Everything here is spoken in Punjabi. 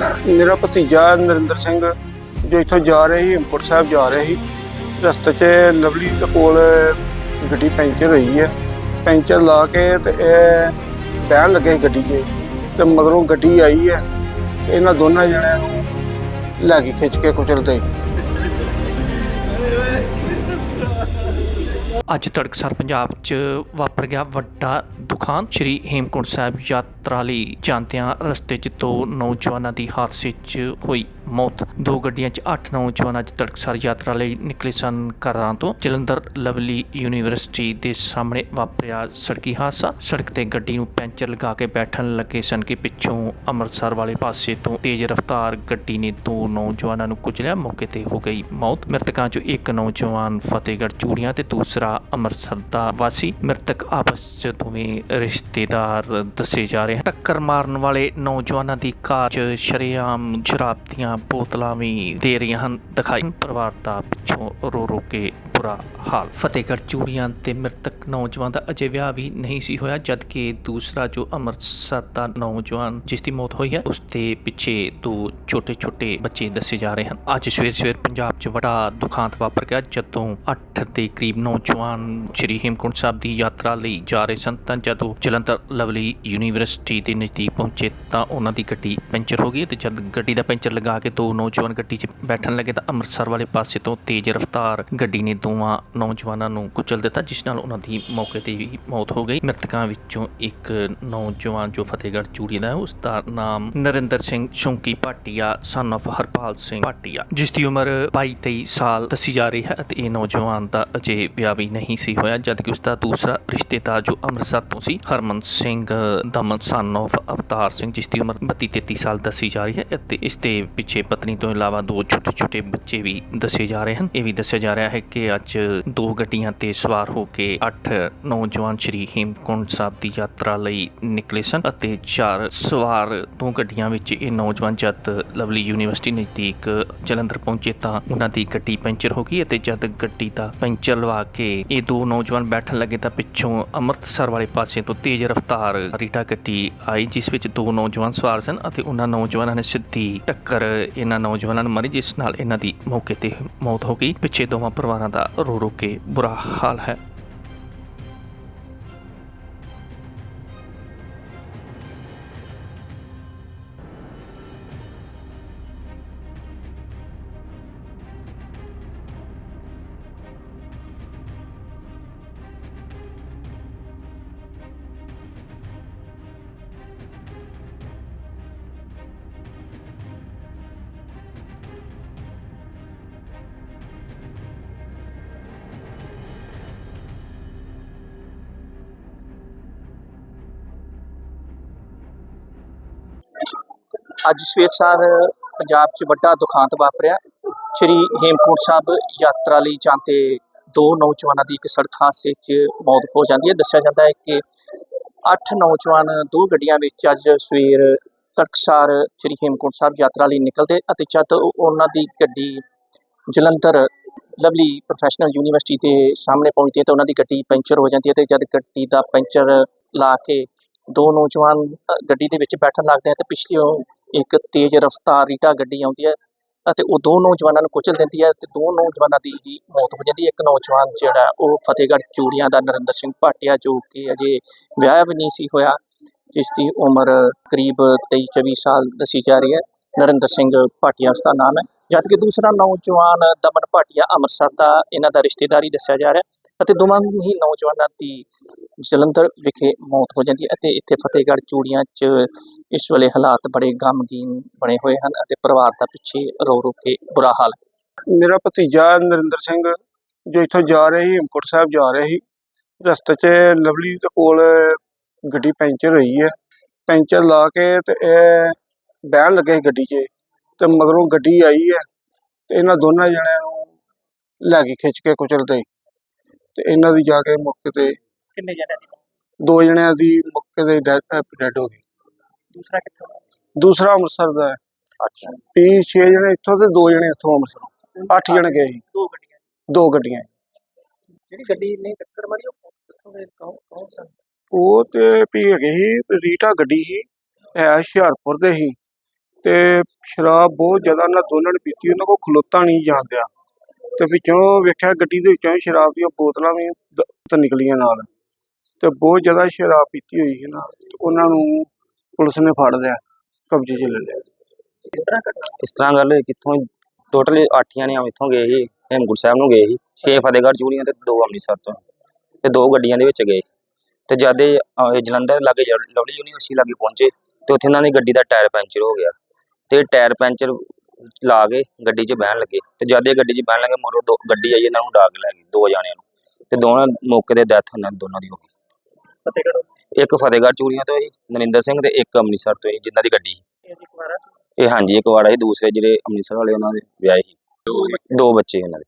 ਮੇਰਾ ਭਤੀਜਾ ਨਰਿੰਦਰ ਸਿੰਘ, ਜੋ ਇੱਥੋਂ ਜਾ ਰਿਹਾ ਸੀ, ਹੇਮਕੁੰਟ ਸਾਹਿਬ ਜਾ ਰਿਹਾ ਸੀ, ਰਸਤੇ 'ਚ ਲਵਲੀ ਦੇ ਕੋਲ ਗੱਡੀ ਪੈਂਚਰ ਹੋਈ ਹੈ। ਪੈਂਚਰ ਲਾ ਕੇ ਤੇ ਇਹ ਬਹਿਣ ਲੱਗੇ ਸੀ ਗੱਡੀ 'ਚ ਤੇ ਮਗਰੋਂ ਗੱਡੀ ਆਈ ਹੈ ਇਹਨਾਂ ਦੋਨਾਂ ਜਣਿਆਂ ਨੂੰ ਲੈ ਕੇ ਖਿੱਚ ਕੇ ਕੁਚਲਦੇ। ਅੱਜ ਤੜਕਸਰ ਪੰਜਾਬ 'ਚ ਵਾਪਰ ਗਿਆ ਵੱਡਾ ਦੁਖਾਂਤ। ਸ਼੍ਰੀ ਹੇਮਕੁੰਟ ਸਾਹਿਬ ਯਾਤਰਾ ਲਈ ਜਾਂਦਿਆਂ ਰਸਤੇ 'ਚ ਦੋ ਨੌਜਵਾਨਾਂ ਦੀ ਹਾਦਸੇ 'ਚ ਹੋਈ ਮੌਤ। ਦੋ ਗੱਡੀਆਂ 'ਚ 8 ਨੌਜਵਾਨ ਅੱਜ ਤੜਕਸਾਰ ਯਾਤਰਾ ਲਈ ਨਿਕਲੇ ਸਨ ਘਰਾਂ ਤੋਂ। ਜਲੰਧਰ ਲਵਲੀ ਯੂਨੀਵਰਸਿਟੀ ਦੇ ਸਾਹਮਣੇ ਵਾਪਰਿਆ ਸੜਕੀ ਹਾਦਸਾ। ਸੜਕ ਤੇ ਗੱਡੀ ਨੂੰ ਪੈਂਚਰ ਲਗਾ ਕੇ ਬੈਠਣ ਲੱਗੇ ਸਨ ਕਿ ਪਿੱਛੋਂ ਅੰਮ੍ਰਿਤਸਰ ਵਾਲੇ ਪਾਸੇ ਤੋਂ ਤੇਜ਼ ਰਫ਼ਤਾਰ ਗੱਡੀ ਨੇ ਦੋ ਨੌਜਵਾਨਾਂ ਨੂੰ ਕੁਚਲਿਆ ਮੌਕੇ ਤੇ ਹੋ ਗਈ ਮੌਤ। ਮ੍ਰਿਤਕਾਂ 'ਚੋਂ ਇੱਕ ਨੌਜਵਾਨ ਫਤਿਹਗੜ੍ਹ ਚੂੜੀਆਂ ਤੇ ਦੂਸਰਾ ਅੰਮ੍ਰਿਤਸਰ ਦਾ ਵਾਸੀ। ਮ੍ਰਿਤਕ ਆਪਸ 'ਚ ਦੋਵੇਂ ਰਿਸ਼ਤੇਦਾਰ ਦੱਸੇ ਜਾ ਰਹੇ ਹਨ। ਟੱਕਰ ਮਾਰਨ ਵਾਲੇ ਨੌਜਵਾਨਾਂ ਦੀ ਕਾਰ 'ਚ ਸ਼ਰੇਆਮ ਸ਼ਰਾਬ ਦੀਆਂ ਬੋਤਲਾਂ ਵੀ ਦੇ ਰਹੀਆਂ ਹਨ। ਦਿਖਾਈ ਪਰਿਵਾਰ ਦਾ ਪਿੱਛੋਂ ਰੋ ਰੋ ਕੇ ਬੁਰਾ ਹਾਲ। ਫਤਿਹਗੜ੍ਹ ਚੂੜੀਆਂ ਤੇ ਮ੍ਰਿਤਕ ਨੌਜਵਾਨ ਦਾ ਅਜੇ ਵਿਆਹ ਵੀ ਨਹੀਂ ਸੀ ਹੋਇਆ, ਜਦਕਿ ਦੂਸਰਾ ਜੋ ਅੰਮ੍ਰਿਤਸਰ ਦਾ ਨੌਜਵਾਨ ਜਿਸ ਦੀ ਮੌਤ ਹੋਈ ਹੈ, ਉਸ ਦੇ ਪਿੱਛੇ ਦੋ ਛੋਟੇ-ਛੋਟੇ ਬੱਚੇ ਦੱਸੇ ਜਾ ਰਹੇ ਹਨ। ਅੱਜ ਸਵੇਰ ਸਵੇਰ ਪੰਜਾਬ 'ਚ ਵੱਡਾ ਦੁਖਾਂਤ ਵਾਪਰ ਗਿਆ, ਜਦੋਂ 8 ਦੇ ਕਰੀਬ ਨੌਜਵਾਨ ਸ਼੍ਰੀ ਹੇਮਕੁੰਟ ਸਾਹਿਬ ਦੀ ਯਾਤਰਾ ਲਈ ਜਾ ਰਹੇ ਸਨ, ਤਾਂ ਜਦੋਂ ਜਲੰਧਰ ਲਵਲੀ ਯੂਨੀਵਰਸਿਟੀ ਦੇ ਨਜ਼ਦੀਕ ਪਹੁੰਚੇ, ਤਾਂ ਉਹਨਾਂ ਦੀ ਗੱਡੀ ਪੈਂਚਰ ਹੋ ਗਈ ਤੇ ਜਦ ਗੱਡੀ ਦਾ ਪੈਂਚਰ ਲਗਾ ਕੇ ਦੋ ਨੌਜਵਾਨ ਗੱਡੀ 'ਚ ਬੈਠਣ ਲੱਗੇ, ਤਾਂ ਅੰਮ੍ਰਿਤਸਰ ਵਾਲੇ ਪਾਸੇ ਤੋਂ ਤੇਜ਼ ਰਫ਼ਤਾਰ ਗੱਡੀ ਨੇ ਦੋਵਾਂ ਨੌਜਵਾਨਾਂ ਨੂੰ ਕੁਚਲ ਦਿੱਤਾ, ਜਿਸ ਨਾਲ ਉਹਨਾਂ ਦੀ ਮੌਕੇ ਤੇ ਵੀ ਮੌਤ ਹੋ ਗਈ। ਮ੍ਰਿਤਕਾਂ ਵਿੱਚੋਂ ਇੱਕ ਨੌਜਵਾਨ ਜੋ ਫਤਿਹਗੜ੍ਹ ਚੂੜੀ ਦਾ ਹੈ, ਉਸ ਦਾ ਨਾਮ ਨਰਿੰਦਰ ਸਿੰਘ ਸ਼ੌਂਕੀ ਭਾਟੀਆ ਸਨ of ਹਰਪਾਲ ਸਿੰਘ ਭਾਟੀਆ। ਜਿਸ ਦੀ ਉਮਰ 22 23 ਸਾਲ ਦੱਸੀ ਜਾ ਰਹੀ ਹੈ ਅਤੇ ਇਹ ਨੌਜਵਾਨ ਦਾ ਅਜੇ ਵਿਆਹ ਵੀ ਨਹੀਂ ਸੀ ਹੋਇਆ, ਜਦਕਿ ਉਸ ਦਾ ਦੂਸਰਾ ਰਿਸ਼ਤੇਦਾਰ ਜੋ ਅੰਮ੍ਰਿਤਸਰ ਤੋਂ ਸੀ, ਹਰਮਨ ਸਿੰਘ ਦਮਨ ਸਨ of ਅਵਤਾਰ ਸਿੰਘ, ਜਿਸ ਦੀ ਉਮਰ 32 33 ਸਾਲ ਦੱਸੀ ਜਾ ਰਹੀ ਹੈ ਅਤੇ ਇਸ ਦੇ ਪਿੱਛੇ ਪਤਨੀ ਤੋਂ ਇਲਾਵਾ ਦੋ ਛੋਟੇ ਛੋਟੇ ਬੱਚੇ ਵੀ ਦੱਸੇ ਜਾ ਰਹੇ ਹਨ। ਇਹ ਵੀ ਦੱਸਿਆ ਜਾ ਰਿਹਾ ਹੈ ਕਿ ਅੱਜ ਦੋ ਗੱਡੀਆਂ ਤੇ ਸਵਾਰ ਹੋ ਕੇ 8 ਨੌਜਵਾਨ ਸ਼੍ਰੀ ਹੇਮਕੁੰਟ ਸਾਹਿਬ ਦੀ ਯਾਤਰਾ ਲਈ ਨਿਕਲੇ ਸਨ ਅਤੇ ਚਾਰ ਸਵਾਰ ਦੋ ਗੱਡੀਆਂ ਵਿੱਚ ਇਹ ਨੌਜਵਾਨ ਜਦ ਲਵਲੀ ਯੂਨੀਵਰਸਿਟੀ ਨਜ਼ਦੀਕ ਜਲੰਧਰ ਪਹੁੰਚੇ ਤਾਂ ਉਹਨਾਂ ਦੀ ਗੱਡੀ ਪੈਂਚਰ ਹੋ ਗਈ ਅਤੇ ਜਦ ਗੱਡੀ ਦਾ ਪੈਂਚਰ ਲਵਾ ਕੇ ਇਹ ਦੋ ਨੌਜਵਾਨ ਬੈਠਣ ਲੱਗੇ ਤਾਂ ਪਿੱਛੋਂ ਅੰਮ੍ਰਿਤਸਰ ਵਾਲੇ ਪਾਸੇ ਤੋਂ ਤੇਜ਼ ਰਫ਼ਤਾਰ ਰੀਟਾ ਗੱਡੀ ਆਈ, ਜਿਸ ਵਿੱਚ ਦੋ ਨੌਜਵਾਨ ਸਵਾਰ ਸਨ ਅਤੇ ਉਹਨਾਂ ਨੌਜਵਾਨਾਂ ਨੇ ਸਿੱਧੀ ਟੱਕਰ ਇਹਨਾਂ ਨੌਜਵਾਨਾਂ ਨੂੰ ਮਾਰੀ, ਜਿਸ ਨਾਲ ਇਹਨਾਂ ਦੀ ਮੌਕੇ ਤੇ ਮੌਤ ਹੋ ਗਈ। ਪਿੱਛੇ ਦੋਵਾਂ ਪਰਿਵਾਰਾਂ ਦਾ ਰੋ ਰੋ ਕੇ ਬੁਰਾ ਹਾਲ ਹੈ। ਅੱਜ ਸਵੇਰ ਸਾਰ ਪੰਜਾਬ 'ਚ ਵੱਡਾ ਦੁਖਾਂਤ ਵਾਪਰਿਆ। ਸ਼੍ਰੀ ਹੇਮਕੁੰਟ ਸਾਹਿਬ ਯਾਤਰਾ ਲਈ ਜਾਂਦੇ ਦੋ ਨੌਜਵਾਨਾਂ ਦੀ ਇੱਕ ਸੜਕ ਹਾਦਸੇ 'ਚ ਮੌਤ ਹੋ ਜਾਂਦੀ ਹੈ। ਦੱਸਿਆ ਜਾਂਦਾ ਹੈ ਕਿ 8 ਨੌਜਵਾਨ ਦੋ ਗੱਡੀਆਂ ਵਿੱਚ ਅੱਜ ਸਵੇਰ ਤੜਕਸਾਰ ਸ਼੍ਰੀ ਹੇਮਕੁੰਟ ਸਾਹਿਬ ਯਾਤਰਾ ਲਈ ਨਿਕਲਦੇ ਅਤੇ ਜਦ ਉਹਨਾਂ ਦੀ ਗੱਡੀ ਜਲੰਧਰ ਲਵਲੀ ਪ੍ਰੋਫੈਸ਼ਨਲ ਯੂਨੀਵਰਸਿਟੀ ਦੇ ਸਾਹਮਣੇ ਪਹੁੰਚਦੀ ਹੈ ਤਾਂ ਉਹਨਾਂ ਦੀ ਗੱਡੀ ਪੈਂਚਰ ਹੋ ਜਾਂਦੀ ਹੈ ਤੇ ਜਦ ਗੱਡੀ ਦਾ ਪੈਂਚਰ ਲਾ ਕੇ ਦੋ ਨੌਜਵਾਨ ਗੱਡੀ ਦੇ ਵਿੱਚ ਬੈਠਣ ਲੱਗਦੇ ਆ ਤੇ ਪਿਛਲੇ ਇੱਕ ਤੇਜ਼ ਰਫ਼ਤਾਰ ਰੀਟਾ ਗੱਡੀ ਆਉਂਦੀ ਹੈ ਅਤੇ ਉਹ ਦੋ ਨੌਜਵਾਨਾਂ ਨੂੰ ਕੁਚਲ ਦਿੰਦੀ ਹੈ ਤੇ ਦੋ ਨੌਜਵਾਨਾਂ ਦੀ ਹੀ ਮੌਤ ਹੋ ਜਾਂਦੀ ਹੈ। ਇੱਕ ਨੌਜਵਾਨ ਜਿਹੜਾ ਉਹ ਫਤਿਹਗੜ੍ਹ ਚੂੜੀਆਂ ਦਾ ਨਰਿੰਦਰ ਸਿੰਘ ਭਾਟੀਆ ਜੋ ਕਿ ਅਜੇ ਵਿਆਹ ਵੀ ਨਹੀਂ ਸੀ ਹੋਇਆ, ਜਿਸ ਦੀ ਉਮਰ ਕਰੀਬ 23 24 ਸਾਲ ਦੱਸੀ ਜਾ ਰਹੀ ਹੈ। ਨਰਿੰਦਰ ਸਿੰਘ ਭਾਟੀਆ ਉਸ ਦਾ ਨਾਮ ਹੈ। ਜਦਕਿ ਦੂਸਰਾ ਨੌਜਵਾਨ ਦਮਨ ਭਾਟੀਆ ਅੰਮ੍ਰਿਤਸਰ ਦਾ ਇਹਨਾਂ ਦਾ ਰਿਸ਼ਤੇਦਾਰੀ ਦੱਸਿਆ ਜਾ ਰਿਹਾ ਅਤੇ ਦੋਵਾਂ ਹੀ ਨੌਜਵਾਨਾਂ ਦੀ ਜਲੰਧਰ ਵਿਖੇ ਮੌਤ ਹੋ ਜਾਂਦੀ ਹੈ ਅਤੇ ਇੱਥੇ ਫਤਿਹਗੜ੍ਹ ਚੂੜੀਆਂ 'ਚ ਇਸ ਵੇਲੇ ਹਾਲਾਤ ਬੜੇ ਗਮਗੀਨ ਬਣੇ ਹੋਏ ਹਨ ਅਤੇ ਪਰਿਵਾਰ ਦਾ ਪਿੱਛੇ ਰੋ ਰੋ ਕੇ ਬੁਰਾ ਹਾਲ ਹੈ। ਮੇਰਾ ਭਤੀਜਾ ਨਰਿੰਦਰ ਸਿੰਘ, ਜੋ ਇੱਥੋਂ ਜਾ ਰਿਹਾ ਸੀ, ਹੇਮਕੁੰਟ ਸਾਹਿਬ ਜਾ ਰਿਹਾ ਸੀ, ਰਸਤੇ 'ਚ ਲਵਲੀ ਦੇ ਕੋਲ ਗੱਡੀ ਪੈਂਚਰ ਹੋਈ ਹੈ। ਪੈਂਚਰ ਲਾ ਕੇ ਤੇ ਇਹ ਬਹਿਣ ਲੱਗੇ ਸੀ ਗੱਡੀ 'ਚ ਤੇ ਮਗਰੋਂ ਗੱਡੀ ਆਈ ਹੈ ਤੇ ਇਹਨਾਂ ਦੋਨਾਂ ਜਣਿਆਂ ਨੂੰ ਲੈ ਕੇ ਖਿੱਚ ਕੇ ਕੁਚਲਦੇ। ਤੇ ਇਹਨਾਂ ਦੀ ਜਾ ਕੇ ਮੌਕੇ ਤੇ ਕਿੰਨੇ ਜਣੇ ਦੋ ਜਣਿਆਂ ਦੀ ਮੌਕੇ ਤੇ ਡੈਡ ਹੋ ਗਈ। ਦੂਸਰਾ ਕਿੱਥੋਂ ਦੂਸਰਾ ਅੰਮ੍ਰਿਤਸਰ ਦਾ ਹੈ। ਅੱਛਾ। ਵੀ 6 ਜਣੇ ਇੱਥੋਂ ਤੇ ਦੋ ਜਣੇ ਇੱਥੋਂ ਅੰਮ੍ਰਿਤਸਰ ਅੱਠ ਜਣੇ ਗਏ। ਸੀ ਦੋ ਗੱਡੀਆਂ। ਦੋ ਗੱਡੀਆਂ। ਜਿਹੜੀ ਗੱਡੀ ਨੇ ਟੱਕਰ ਮਾਰੀ ਉਹ ਕਿੱਥੋਂ ਦੇ ਕੌਣ ਕੌਣ ਸਨ ਉਹ ਤੇ ਵੀ ਹੈਗੇ ਸੀ ਰੀਟਾ ਗੱਡੀ ਸੀ ਹੈ ਹੁਸ਼ਿਆਰਪੁਰ ਦੇ ਸੀ। ਤੇ ਸ਼ਰਾਬ ਬਹੁਤ ਜ਼ਿਆਦਾ ਉਹਨਾਂ ਦੋਨਾਂ ਨੇ ਪੀਤੀ ਉਹਨਾਂ ਕੋਲ ਖਲੋਤਾ ਨਹੀਂ ਜਾਂਦਿਆ ਤੇ ਵਿੱਚੋਂ ਵੇਖਿਆ ਗੱਡੀ ਦੇ ਵਿੱਚੋਂ ਸ਼ਰਾਬ ਦੀਆਂ ਬੋਤਲਾਂ ਵੀ ਤਾਂ ਨਿਕਲੀਆਂ ਨਾਲ। ਤੇ ਬਹੁਤ ਜ਼ਿਆਦਾ ਸ਼ਰਾਬ ਪੀਤੀ ਹੋਈ ਸੀ ਨਾਲ। ਉਹਨਾਂ ਨੂੰ ਪੁਲਿਸ ਨੇ ਫੜ ਲਿਆ, ਕਬਜ਼ੇ 'ਚ ਲੈ ਲਿਆ। ਇਸ ਤਰ੍ਹਾਂ ਇਸ ਤਰ੍ਹਾਂ ਗੱਲ ਹੋਈ? ਕਿੱਥੋਂ ਟੋਟਲ 8 ਜਣੇ ਇੱਥੋਂ ਗਏ ਸੀ, ਹੇਮਕੁੰਟ ਸਾਹਿਬ ਨੂੰ ਗਏ ਸੀ। ਛੇ ਫਤਿਹਗੜ੍ਹ ਚੂੜੀਆਂ ਤੇ ਦੋ ਅੰਮ੍ਰਿਤਸਰ ਤੋਂ। ਤੇ ਦੋ ਗੱਡੀਆਂ ਦੇ ਵਿੱਚ ਗਏ। ਤੇ ਜਦ ਇਹ ਜਲੰਧਰ ਲਾਗੇ ਜ- ਲਵਲੀ ਯੂਨੀਵਰਸਿਟੀ ਲਾਗੇ ਪਹੁੰਚੇ, ਤੇ ਉੱਥੇ ਇਹਨਾਂ ਦੀ ਗੱਡੀ ਦਾ ਟਾਇਰ ਪੈਂਚਰ ਹੋ ਗਿਆ। ਤੇ ਟਾਇਰ ਪੈਂਚਰ ਲਾ ਕੇ ਗੱਡੀ 'ਚ ਬਹਿਣ ਲੱਗੇ। ਤੇ ਜਦ ਇਹ ਗੱਡੀ 'ਚ ਬਹਿਣ ਲੱਗੇ ਮੋਰੋ ਦੋ ਗੱਡੀ ਆਈ ਇਹਨਾਂ ਨੂੰ ਡਾਕ ਲੈ ਗਈ ਦੋ ਜਣਿਆਂ ਨੂੰ। ਤੇ ਦੋਵਾਂ ਮੌਕੇ ਤੇ ਡੈਥ ਉਹਨਾਂ ਦੋਨਾਂ ਦੀ ਹੋ ਗਈ। ਫਤਿਹਗੜ੍ਹ ਇੱਕ ਫਤਿਹਗੜ੍ਹ ਚੂੜੀਆਂ ਤੋਂ ਸੀ ਨਰਿੰਦਰ ਸਿੰਘ ਤੇ ਇੱਕ ਅੰਮ੍ਰਿਤਸਰ ਤੋਂ ਸੀ ਜਿਨ੍ਹਾਂ ਦੀ ਗੱਡੀ ਸੀ। ਇਹ ਹਾਂਜੀ ਇੱਕ ਵਾੜਾ ਸੀ ਦੂਸਰੇ ਜਿਹੜੇ ਅੰਮ੍ਰਿਤਸਰ ਵਾਲੇ ਉਹਨਾਂ ਦੇ ਵਿਆਹੇ ਸੀ। ਦੋ ਬੱਚੇ ਇਹਨਾਂ ਦੇ।